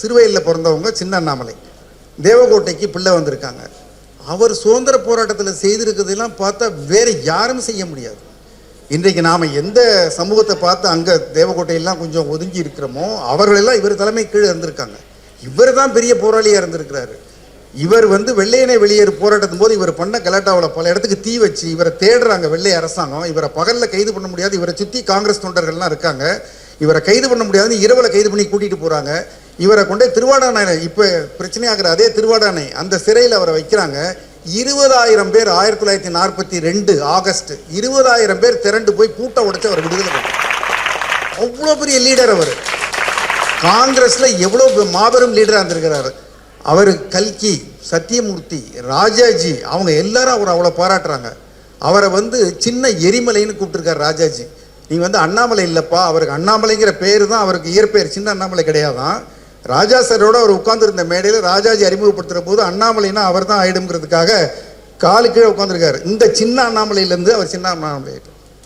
சிறுவயலில் பிறந்தவங்க சின்ன அண்ணாமலை. தேவகோட்டைக்கு பிள்ளை வந்திருக்காங்க. அவர் சுதந்திர போராட்டத்தில் செய்திருக்கிறதெல்லாம் பார்த்தா வேறு யாரும் செய்ய முடியாது. இன்றைக்கு நாம் எந்த சமூகத்தை பார்த்து அங்கே தேவகோட்டையெல்லாம் கொஞ்சம் ஒதுங்கி இருக்கிறோமோ அவர்களெல்லாம் இவர் தலைமை கீழே இருந்திருக்காங்க. இவர் தான் பெரிய போராளியாக இருந்திருக்கிறாரு. இவர் வந்து வெள்ளையனை வெளியேறு போராட்டத்தின் போது இவர் பண்ண கலாட்டாவில் பல இடத்துக்கு தீ வச்சு இவரை தேடுறாங்க வெள்ளை அரசாங்கம். இவரை பகலில் கைது பண்ண முடியாது. இவரை சுற்றி காங்கிரஸ் தொண்டர்கள்லாம் இருக்காங்க. இவரை கைது பண்ண முடியாதுன்னு இரவில் கைது பண்ணி கூட்டிகிட்டு போகிறாங்க இவரை கொண்டே திருவாடானை இப்போ பிரச்சனையாகிற அதே திருவாடானை அந்த சிறையில் அவரை வைக்கிறாங்க. இருபதாயிரம் பேர் ஆயிரத்தி தொள்ளாயிரத்தி நாற்பத்தி ரெண்டு ஆகஸ்ட் இருபதாயிரம் பேர் திரண்டு போய் பூட்டை உடைச்சு அவர் விடுதலை பண்ணார் அவ்வளோ பெரிய லீடர் அவர். காங்கிரஸில் எவ்வளோ மாபெரும் லீடராக இருந்திருக்கிறாரு. அவர் கல்கி சத்தியமூர்த்தி ராஜாஜி அவங்க எல்லாரும் அவர் அவ்வளோ பாராட்டுறாங்க. அவரை வந்து சின்ன எரிமலைன்னு கூப்பிட்டுருக்கார் ராஜாஜி. நீ வந்து அண்ணாமலை இல்லைப்பா அவருக்கு அண்ணாமலைங்கிற பேர் தான் அவருக்கு இயற்பெயர். சின்ன அண்ணாமலை கிடையாதான். ராஜா சாரோட அவர் உட்கார்ந்துருந்த மேடையில் ராஜாஜி அறிமுகப்படுத்துகிற போது அண்ணாமலைனா அவர் தான் ஆயிடுங்கிறதுக்காக காலு கீழே உட்காந்துருக்காரு இந்த சின்ன அண்ணாமலையிலேருந்து அவர் சின்ன அண்ணாமலை